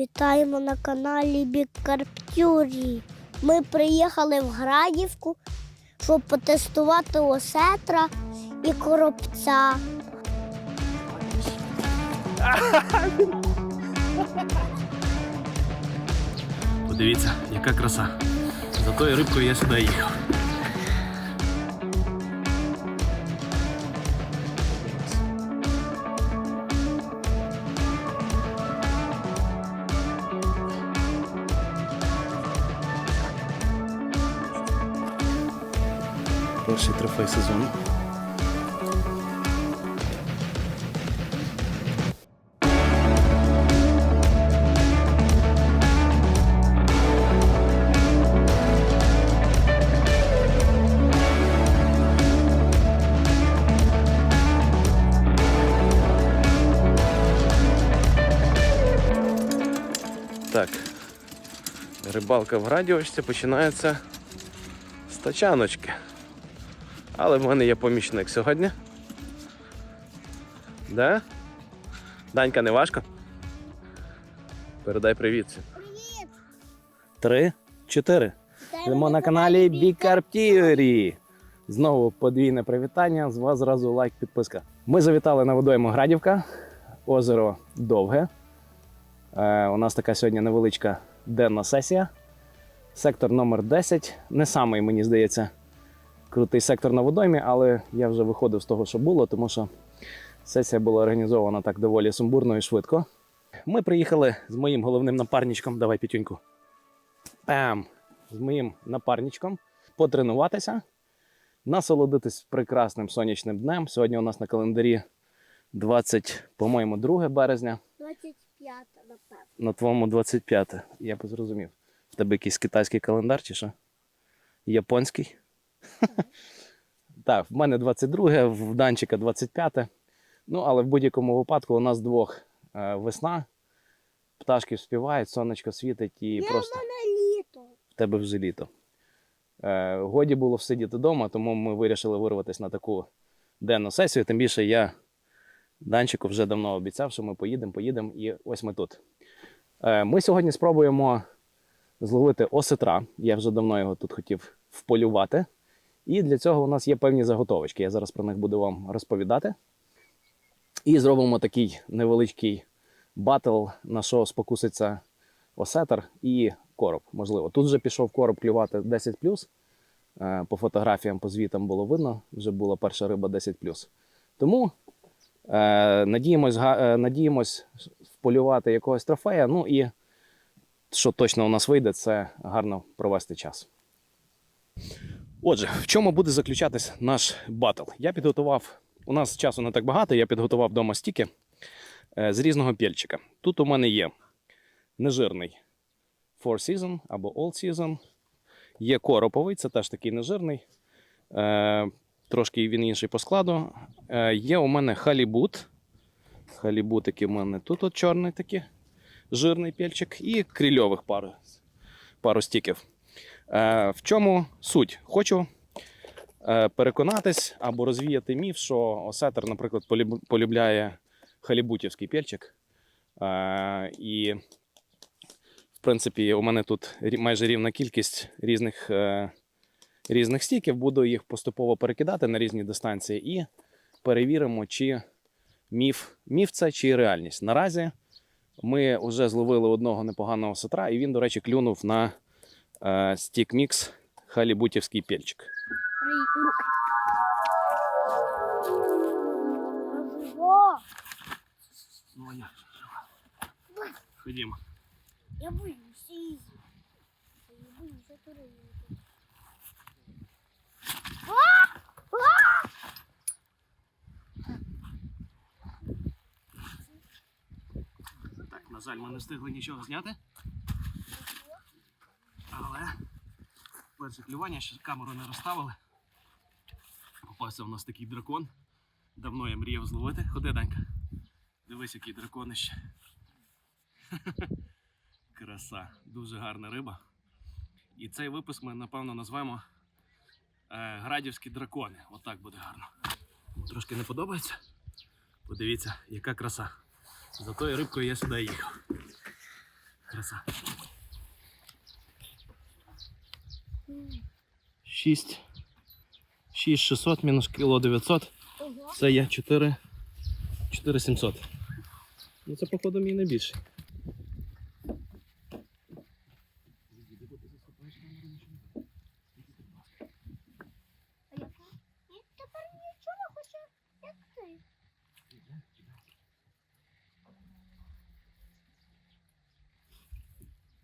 Вітаємо на каналі Бік Карптюрі. Ми приїхали в Градівку, щоб потестувати осетра і коробця. Подивіться, яка краса. За тою рибкою я сюди їхав. Перший трофей сезону. Так. Рибалка в радіочці починається з тачаночки. Але в мене є помічник сьогодні. Да? Данька, не важко? Передай привіт. Привіт! Три, чотири. Йдемо на каналі Бікарптірі. Знову подвійне привітання. З вас зразу лайк, підписка. Ми завітали на водойму Градівка, озеро Довге. Е, у нас така сьогодні невеличка денна сесія. Сектор номер 10. Не самий, мені здається, крутий сектор на водоймі, але я вже виходив з того, що було, тому що сесія була організована так доволі сумбурно і швидко. Ми приїхали з моїм головним напарничком. Давай, Пітюньку. Пем! З моїм напарничком потренуватися, насолодитись прекрасним сонячним днем. Сьогодні у нас на календарі 20, по-моєму, 2 березня, 25, напевно. на твоєму 25. Я б зрозумів. В тебе якийсь китайський календар чи що? Японський? Так, в мене 22, в Данчика 25. Ну, але в будь-якому випадку у нас двох е, весна. Пташки співають, сонечко світить і Я просто в мене літо. в тебе вже літо. Е, годі було всидіти вдома, тому ми вирішили вирватися на таку денну сесію. Тим більше я Данчику вже давно обіцяв, що ми поїдемо, поїдемо, і ось ми тут. Е, ми сьогодні спробуємо зловити осетра. Я вже давно його тут хотів вполювати. І для цього у нас є певні заготовочки. Я зараз про них буду вам розповідати. І зробимо такий невеличкий батл, на що спокуситься осетр і короб. Можливо. Тут вже пішов короб клювати 10 Е, По фотографіям, по звітам було видно, вже була перша риба 10 Тому е, надіємось, е, надіємось вполювати якогось трофея. Ну і що точно у нас вийде, це гарно провести час. Отже, в чому буде заключатись наш батл? Я підготував. У нас часу не так багато, я підготував вдома стіки е, з різного пільчика. Тут у мене є нежирний Four Season або All Season. Є короповий, це теж такий нежирний. Е, трошки він інший по складу. Е, є у мене халібут. Халібутики у мене тут от чорний такий жирний пільчик, і крильових пару, пару стіків. Е, в чому суть? Хочу е, переконатись або розвіяти міф, що осетр, наприклад, полюбляє халібутівський пільчик. Е, і в принципі, у мене тут майже рівна кількість різних, різних стіків. Буду їх поступово перекидати на різні дистанції і перевіримо, чи міф, міф це чи реальність. Наразі ми вже зловили одного непоганого сетра, і він, до речі, клюнув на е, стік мікс халібутівський пельчик. О, Ну, а як? Ходімо. я боюся її. Я боюся турити. Так, на жаль, ми не встигли нічого зняти. Але перше клювання ще камеру не розставили. Попався у нас такий дракон. Давно я мріяв зловити. Ходи, Данька. Дивись, який драконище. Краса, дуже гарна риба. І цей випуск ми, напевно, назвемо е, Градівські дракони. Отак буде гарно. Трошки не подобається. Подивіться, яка краса. За тою рибкою я сюди їхав. краса. 6. 6600 мінус кіло 900. Ого. Це є 4. 4700. Ну це, походу, мій найбільший. А яка? Ні, тепер нічого не хоче, як ти.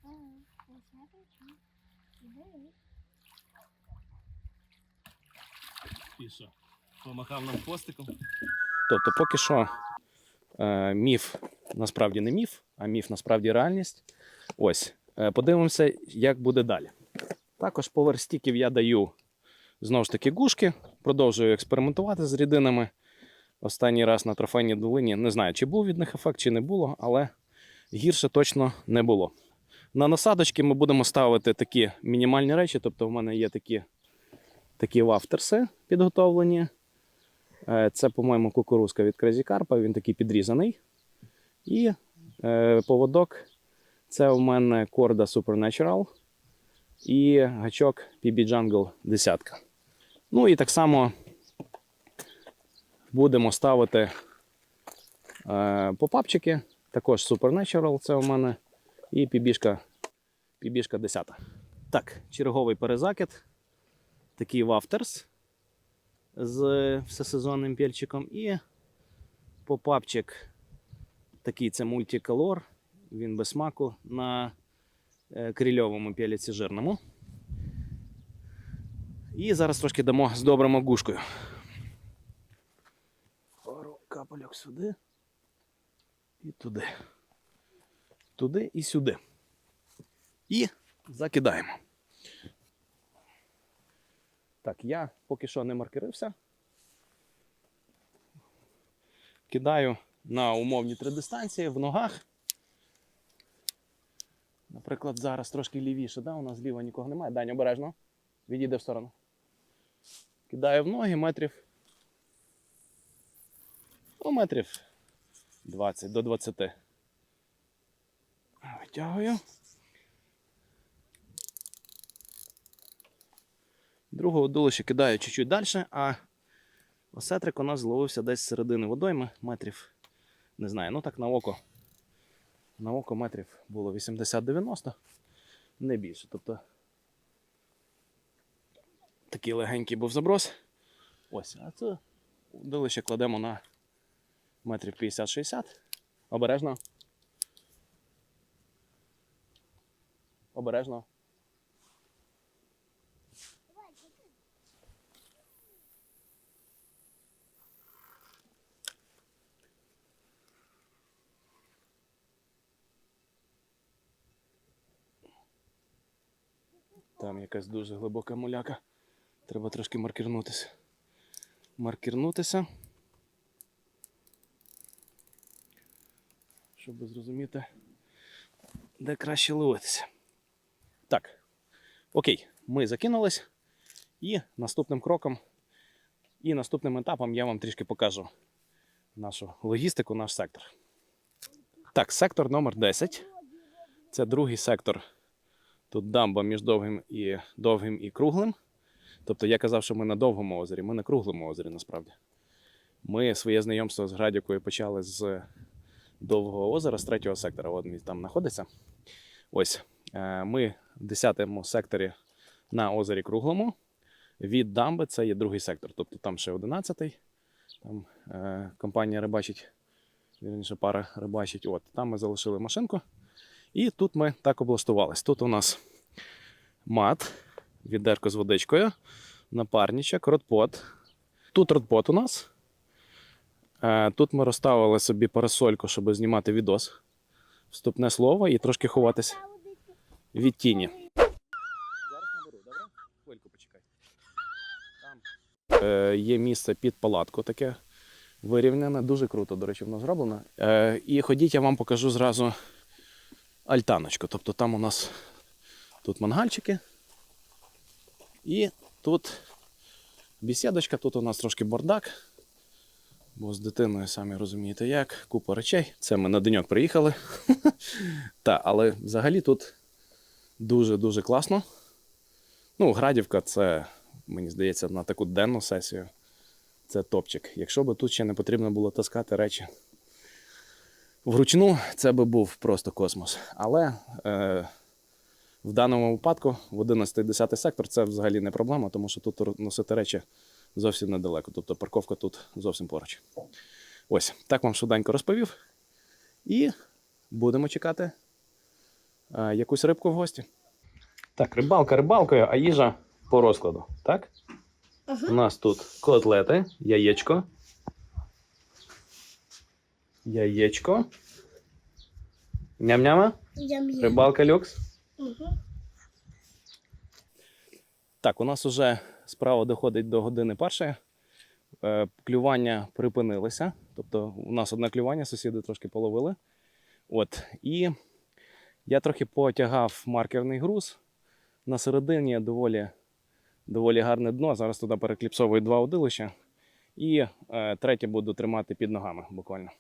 А, ось я бачу. Іди. І що? Помахав нам хвостиком. Тобто, поки що е, міф насправді не міф, а міф насправді реальність. Ось. Е, подивимося, як буде далі. Також поверх стіків я даю знову ж таки гушки, продовжую експериментувати з рідинами. Останній раз на трофейній долині не знаю, чи був від них ефект, чи не було, але гірше точно не було. На насадочки ми будемо ставити такі мінімальні речі, тобто в мене є такі, такі вафтерси підготовлені. Е, Це, по-моєму, кукурузка від Carp, він такий підрізаний. І е, поводок це у мене корда Supernatural і гачок PB Jungle 10. Ну і так само будемо ставити е, попапчики, також Supernatural це у мене, і PB-шка, PB-шка 10. Так, черговий перезакид. Такий вафтерс з всесезонним пельчиком і попапчик. Такий це мультиколор. Він без смаку на е, крильовому пеліці жирному. І зараз трошки дамо з добримо гушкою. Пару капельок сюди. І туди. Туди і сюди. І закидаємо. Так, я поки що не маркерився. Кидаю на умовні три дистанції в ногах. Наприклад, зараз трошки лівіше, да? у нас зліва нікого немає. Дань, обережно. Відійде в сторону. Кидаю в ноги метрів. Ну, метрів 20 до 20. Витягую. Другого дулища кидаю чуть-чуть далі, а осетрик у нас зловився десь з середини водойми, метрів, не знаю, ну так на око. На око метрів було 80-90, не більше. Тобто такий легенький був заброс. Ось, а це дулище кладемо на метрів 50-60. Обережно. Обережно. Там якась дуже глибока муляка. Треба трошки маркірнутися. Маркірнутися. Щоб зрозуміти, де краще ловитися. Так. Окей, ми закинулись. І наступним кроком, і наступним етапом я вам трішки покажу нашу логістику, наш сектор. Так, сектор номер 10. Це другий сектор Тут дамба між довгим і довгим і круглим. Тобто я казав, що ми на довгому озері, ми на круглому озері насправді. Ми своє знайомство з Градікою почали з довгого озера, з третього сектора. От він там знаходиться. Ось е, ми в 10 секторі на озері Круглому. Від дамби це є другий сектор. Тобто там ще 11-й. Там е, компанія рибачить, вірніше пара рибачить. От, там ми залишили машинку. І тут ми так облаштувались. Тут у нас мат, відерко з водичкою, напарничок, ротпот. Тут ротпот у нас. Е, Тут ми розставили собі парасольку, щоб знімати відос. Вступне слово і трошки ховатись від тіні. Зараз наберу, добре? Хвильку почекай. Там е, є місце під палатку таке вирівняне. Дуже круто, до речі, воно зроблено. Е, і ходіть, я вам покажу зразу альтаночку. Тобто там у нас тут мангальчики. І тут бесідочка, тут у нас трошки бардак. Бо з дитиною, самі розумієте, як, купа речей. Це ми на деньок приїхали. Та, але взагалі тут дуже-дуже класно. Ну, Градівка це, мені здається, на таку денну сесію. Це топчик. Якщо б тут ще не потрібно було таскати речі вручну, це би був просто космос. Але е, в даному випадку, в 11-10 сектор, це взагалі не проблема, тому що тут носити речі зовсім недалеко. Тобто парковка тут зовсім поруч. Ось, так вам швиденько розповів. І будемо чекати е, якусь рибку в гості. Так, рибалка рибалкою, а їжа по розкладу. Так? У нас тут котлети, яєчко. Яєчко. Ням-няма. Ям-ям. Рибалка люкс. Угу. Так, у нас вже справа доходить до години першої. Е, Клювання припинилися. Тобто, у нас одне клювання, сусіди трошки половили. От. І я трохи потягав маркерний груз. На середині доволі, доволі гарне дно. Зараз туди перекліпсовую два удилища. І е, третє буду тримати під ногами буквально.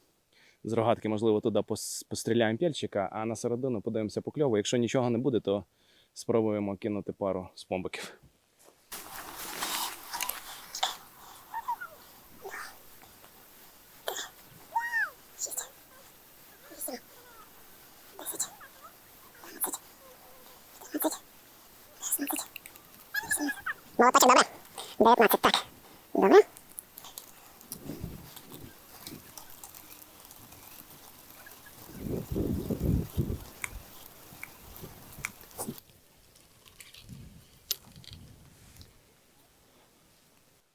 З рогатки, можливо, туди постріляємо пільчика, а на середину подивимося по кльову. Якщо нічого не буде, то спробуємо кинути пару спомбиків. Молоточок, добре. 19, так. Добре.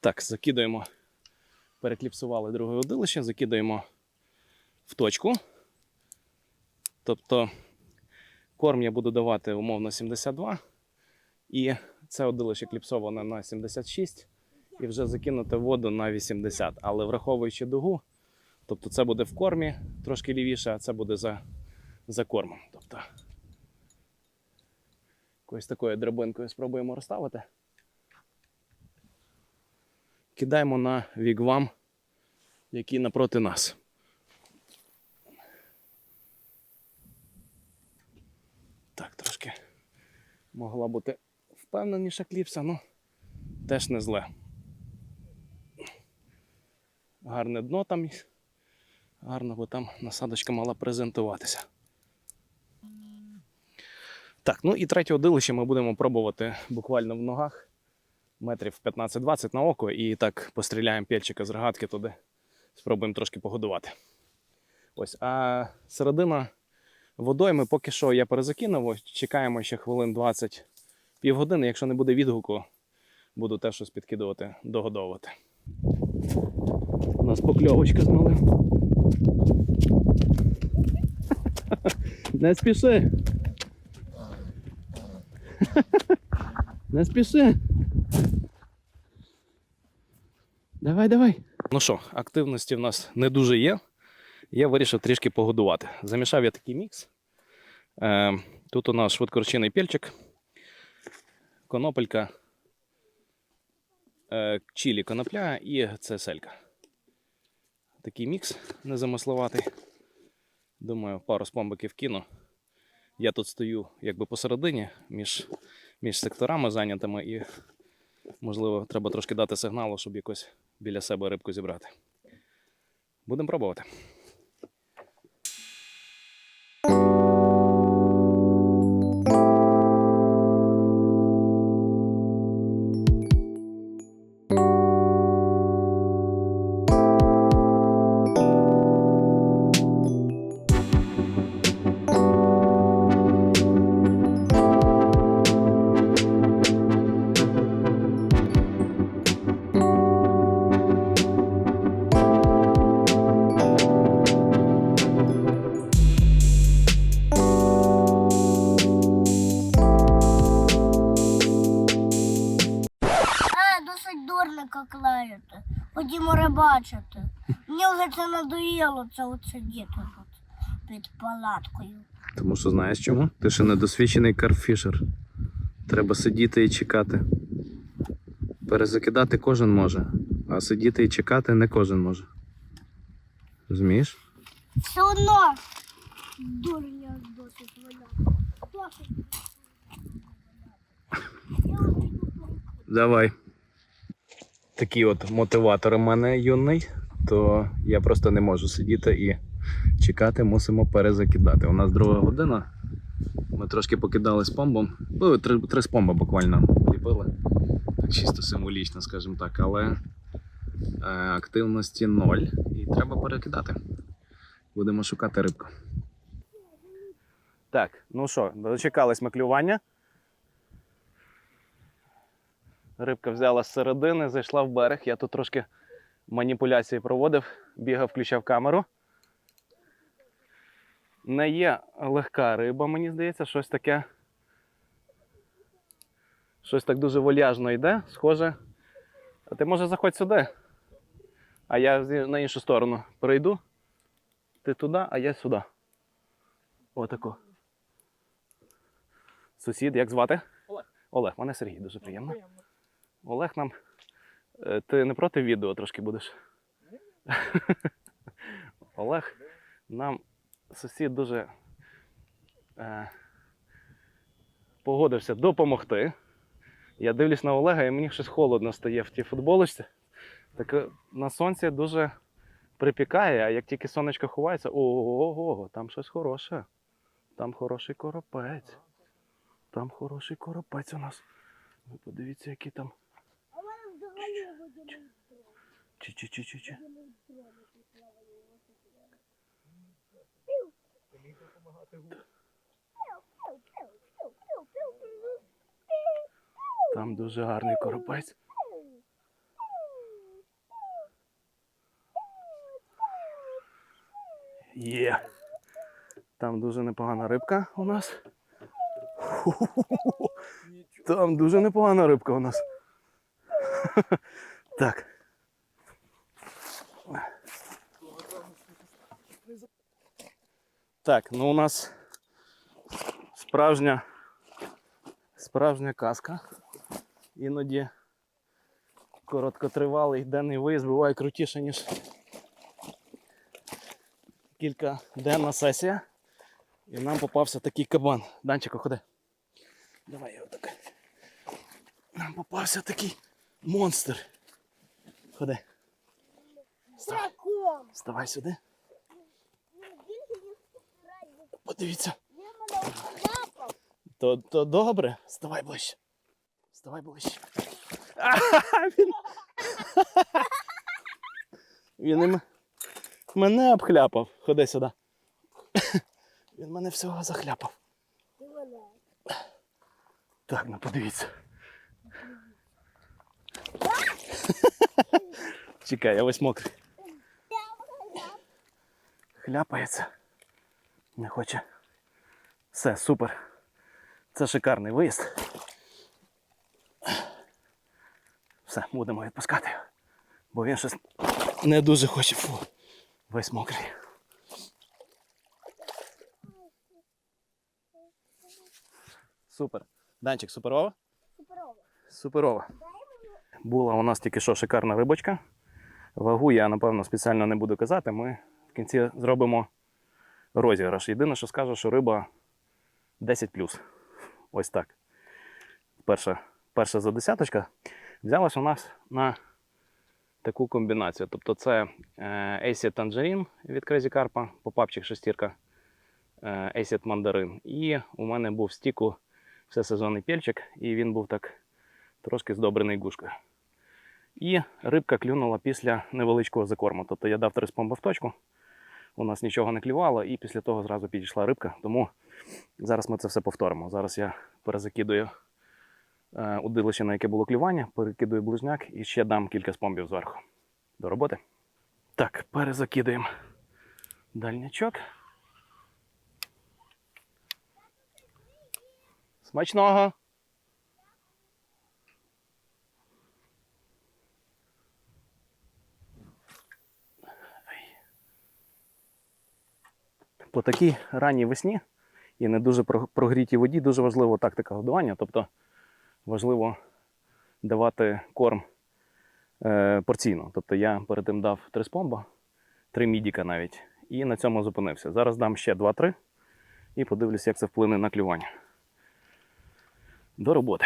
Так, закидуємо. Перекліпсували друге удилище, закидуємо в точку. Тобто корм я буду давати умовно 72. І це удилище кліпсоване на 76 і вже закинути воду на 80. Але враховуючи дугу, тобто це буде в кормі трошки лівіше, а це буде за, за кормом. Тобто якоюсь такою драбинкою спробуємо розставити. Кидаємо на вігвам, який напроти нас. Так, трошки могла бути впевненіша кліпса, ну теж не зле. Гарне дно там. Гарно, бо там насадочка мала презентуватися. Так, ну і третє одилище ми будемо пробувати буквально в ногах метрів 15-20 на око, і так постріляємо пельчика з рогатки туди. Спробуємо трошки погодувати. Ось, а середина водойми поки що я перезакинув. Чекаємо ще хвилин 20 півгодини. Якщо не буде відгуку, буду теж щось підкидувати, догодовувати. У нас покльовочка з малим. Не спіши. Не спіши. Давай, давай. Ну що, активності в нас не дуже є. Я вирішив трішки погодувати. Замішав я такий мікс. Е, тут у нас швидкорчинний пельчик, конопелька, е, чилі конопля і це селька. Такий мікс незамисловатий. Думаю, пару спомбиків кину. Я тут стою якби посередині між, між секторами зайнятими і, можливо, треба трошки дати сигналу, щоб якось біля себе рибку зібрати. Будемо пробувати. Рибачити. Мені вже це надоїло, це сидіти тут під палаткою. Тому що знаєш чому? Ти ще недосвідчений карфішер. Треба сидіти і чекати. Перезакидати кожен може, а сидіти і чекати не кожен може. Розумієш? Все одно дурня досить валяти. Досить. Я вже йду перекурити. Давай. Такі от мотиватори в мене юний, то я просто не можу сидіти і чекати, мусимо перезакидати. У нас друга година. Ми трошки покидали з помбом. Ну, три, три спомба буквально ліпили. Так чисто символічно, скажімо так, але е, активності ноль. І треба перекидати. Будемо шукати рибку. Так, ну що, дочекались ми клювання. Рибка взяла з середини, зайшла в берег. Я тут трошки маніпуляції проводив, бігав, включав камеру. Не є легка риба, мені здається, щось таке. Щось так дуже вольяжно йде, схоже. А ти може заходь сюди. А я на іншу сторону перейду. Ти туди, а я сюди. Отако. Сусід, як звати? Олег. Олег, мене Сергій, дуже приємно. Олег нам. е, Ти не проти відео трошки будеш? Олег нам сусід дуже е, погодився допомогти. Я дивлюсь на Олега, і мені щось холодно стає в тій футболочці. Так е, на сонці дуже припікає, а як тільки сонечко ховається, ого, там щось хороше. Там хороший коропець. Там хороший коропець у нас. Ви подивіться, який там. В мене взагалі водяний Чи-чи-чи-чи-чи. Там дуже гарний коропець. Є. Там дуже непогана рибка у нас. Там дуже непогана рибка у нас. Так. Так, ну у нас справжня справжня казка. Іноді короткотривалий денний виїзд буває крутіше, ніж кількаденна сесія. І нам попався такий кабан. Данчику, ходи. Давай його так. Нам попався такий монстр. Ходи. Дракон. Вставай сюди. Подивіться. То, то добре. Вставай ближче. Вставай ближче. Він... він мене обхляпав. Ходи сюди. Він мене всього захляпав. Так, ну подивіться. Чекай, я весь мокрий. Хляпається. Не хоче. Все, супер. Це шикарний виїзд. Все, будемо відпускати. Бо він щось не дуже хоче. Фу. Весь мокрий. Супер. Данчик, суперова? Суперово. Суперова. Була у нас тільки що шикарна рибочка. Вагу я, напевно, спеціально не буду казати. Ми в кінці зробимо розіграш. Єдине, що скажу, що риба 10 Ось так. Перша, перша за десяточка взялась у нас на таку комбінацію. Тобто це е, Acid Tangerine від Crazy Carp, попапчик шестірка, е, Acid Mandarin. І у мене був стіку всесезонний пельчик, і він був так трошки здобрений гушкою. І рибка клюнула після невеличкого закорму. Тобто я дав три спомби в точку, у нас нічого не клювало, і після того зразу підійшла рибка. Тому зараз ми це все повторимо. Зараз я перезакидую е, удилище, на яке було клювання, перекидую ближняк і ще дам кілька спомбів зверху. До роботи. Так, перезакидуємо дальнячок. Смачного! По такій ранній весні і не дуже прогрітій воді дуже важлива тактика годування. Тобто важливо давати корм е, порційно. Тобто я перед тим дав три спомба три мідіка навіть. І на цьому зупинився. Зараз дам ще 2-3 і подивлюся, як це вплине на клювання. До роботи.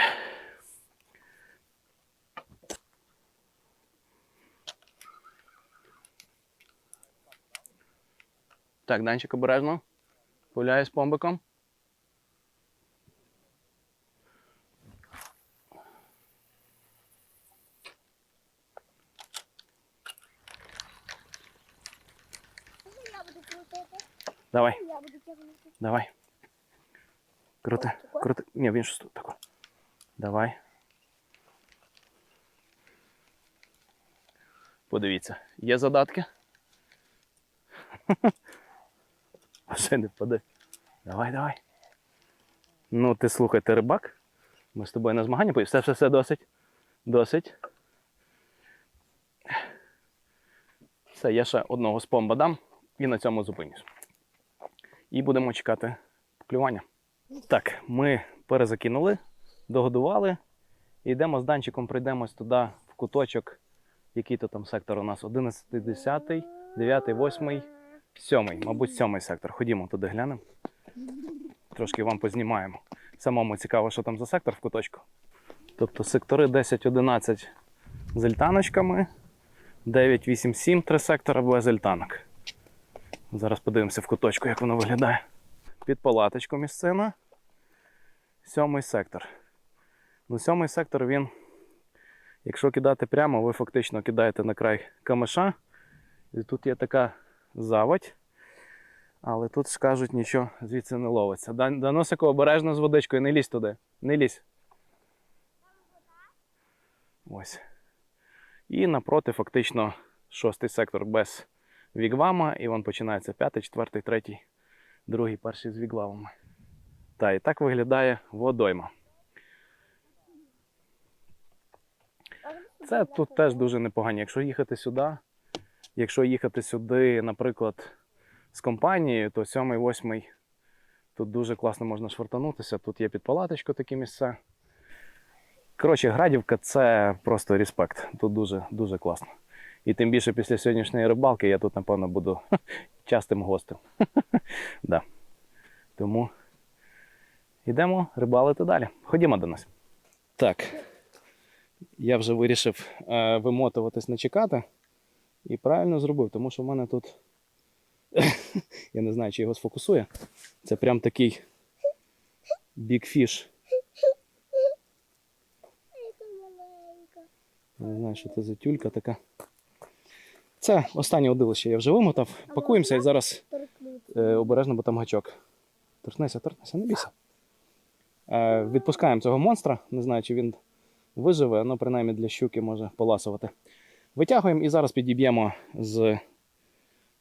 Так, Данчик обережно. Гуляє з помбиком. Давай, давай. Крути, крути. Ні, в іншу сторону. Таку. Давай. Подивіться, є задатки. А не впаде. Давай, давай. Ну, ти слухай, ти рибак. Ми з тобою на змагання поїдемо. Все, все, все, досить. Досить. Все, я ще одного спомба дам і на цьому зупинюсь. І будемо чекати клювання. Так, ми перезакинули, догодували. Йдемо з Данчиком, прийдемось туди в куточок. Який то там сектор у нас? 11, 10, 9, 8, 7. Мабуть, 7 сектор. Ходімо туди глянемо. Трошки вам познімаємо. Самому цікаво, що там за сектор в куточку. Тобто сектори 10, 11 з альтаночками, 9, 8, 7, три сектора без альтанок. Зараз подивимося в куточку, як воно виглядає. Під палаточку місцина. Сьомий сектор. Ну, сьомий сектор він, якщо кидати прямо, ви фактично кидаєте на край камеша. І тут є така заводь. Але тут скажуть, нічого звідси не ловиться. Дан- Даносику обережно з водичкою, не лізь туди. Не лізь. Ось. І напроти, фактично, шостий сектор без вігвама, і він починається п'ятий, четвертий, третій, другий, перший з вігвамами. Та і так виглядає водойма. Це тут теж дуже непогані. Якщо їхати сюди, якщо їхати сюди, наприклад, з компанією, то сьомий, восьмий тут дуже класно можна швартанутися. Тут є підпалаточка такі місця. Коротше, Градівка це просто респект. Тут дуже, дуже класно. І тим більше після сьогоднішньої рибалки я тут, напевно, буду частим гостем. да. Тому йдемо рибалити далі. Ходімо до нас. Так. Я вже вирішив е, вимотуватись не чекати. І правильно зробив, тому що в мене тут. я не знаю, чи його сфокусує. Це прям такий бікфіш. Не знаю, що це за тюлька така. Це останнє удилище я вже вимотав. Пакуємося і зараз е, обережно, бо там гачок. Торкнися, торкнися, не бійся. Е, відпускаємо цього монстра. Не знаю, чи він виживе, але принаймні для щуки може поласувати. Витягуємо і зараз підіб'ємо з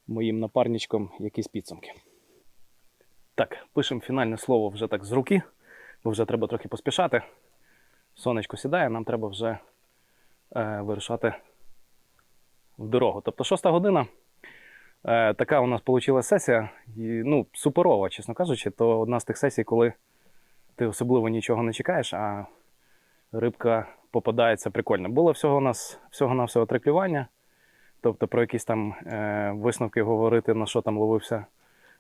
моїм напарничком якісь підсумки. Так, пишемо фінальне слово вже так з руки, бо вже треба трохи поспішати. Сонечко сідає, нам треба вже е, вирушати в дорогу. Тобто шоста година. Е, така у нас вийшла сесія. І, ну, суперова, чесно кажучи, то одна з тих сесій, коли ти особливо нічого не чекаєш, а рибка попадається прикольно. Було всього у нас всього-навсього три клювання. Тобто про якісь там е, висновки говорити, на що там ловився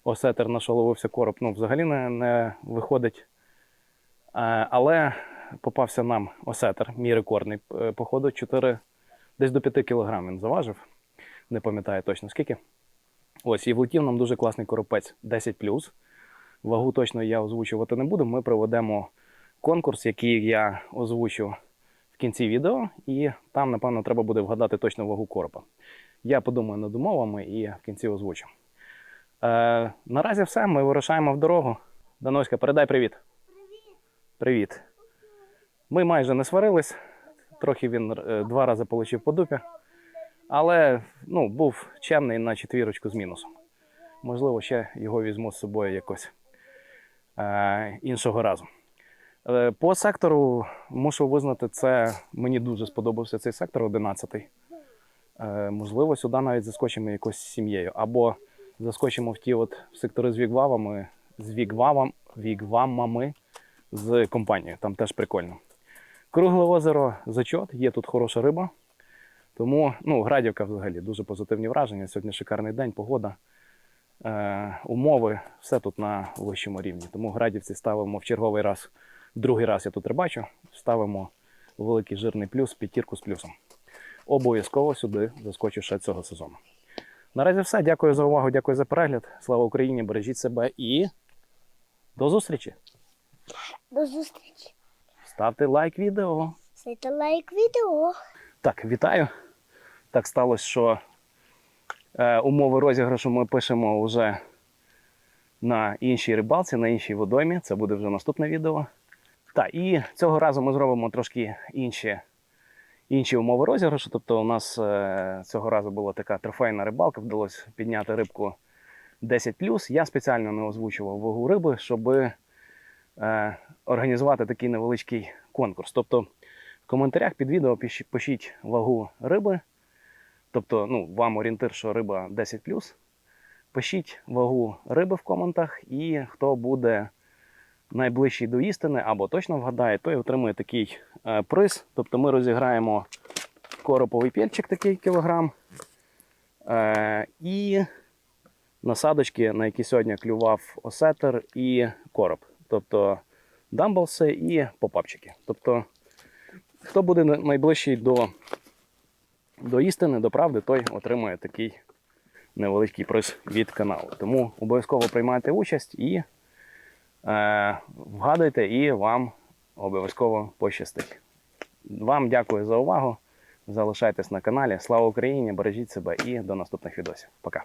осетер, на що ловився короб, ну, взагалі не, не виходить. Е, але попався нам осетер, мій рекордний, е, походу, 4, десь до 5 кг він заважив. Не пам'ятаю точно скільки. Ось, і влетів нам дуже класний коропець 10 Вагу точно я озвучувати не буду. Ми проведемо конкурс, який я озвучу в кінці відео, і там, напевно, треба буде вгадати точно вагу коропа. Я подумаю над умовами і в кінці озвучу. Е, наразі все, ми вирушаємо в дорогу. Даноська, передай привіт. Привіт. Привіт. Ми майже не сварились. Трохи він е, два рази отримав по дупі. Але ну, був чемний на четвірочку з мінусом. Можливо, ще його візьму з собою якось е, іншого разу. Е, По сектору мушу визнати, це мені дуже сподобався цей сектор 11. Е, можливо, сюди навіть заскочимо якось з сім'єю. Або заскочимо в ті от сектори з вігвавами, з вігвавам, вігвамами з компанією. Там теж прикольно. Кругле озеро зачот, є тут хороша риба. Тому ну, Градівка взагалі дуже позитивні враження. Сьогодні шикарний день, погода, е, умови, все тут на вищому рівні. Тому Градівці ставимо в черговий раз, другий раз я тут рибачу, ставимо великий жирний плюс, п'ятірку з плюсом. Обов'язково сюди заскочу ще цього сезону. Наразі все. Дякую за увагу, дякую за перегляд. Слава Україні! Бережіть себе і до зустрічі! До зустрічі. Ставте лайк відео. Ставте лайк відео. Так, вітаю. Так сталося, що е, умови розіграшу ми пишемо вже на іншій рибалці, на іншій водоймі. Це буде вже наступне відео. Так, і цього разу ми зробимо трошки інші, інші умови розіграшу. Тобто, у нас е, цього разу була така трофейна рибалка, вдалося підняти рибку 10 Я спеціально не озвучував вагу риби, щоб е, організувати такий невеличкий конкурс. Тобто, в коментарях під відео пишіть вагу риби. Тобто, ну, вам орієнтир, що риба 10 Пишіть вагу риби в коментах, і хто буде найближчий до істини або точно вгадає, той отримує такий е, приз. Тобто ми розіграємо короповий пельчик такий кілограм. Е, і насадочки, на які сьогодні клював осетер і короб. Тобто дамблси і попапчики. Тобто Хто буде найближчий до, до істини, до правди, той отримує такий невеличкий приз від каналу. Тому обов'язково приймайте участь і вгадуйте, і вам обов'язково пощастить. Вам дякую за увагу. Залишайтесь на каналі. Слава Україні! Бережіть себе і до наступних відосів. Пока.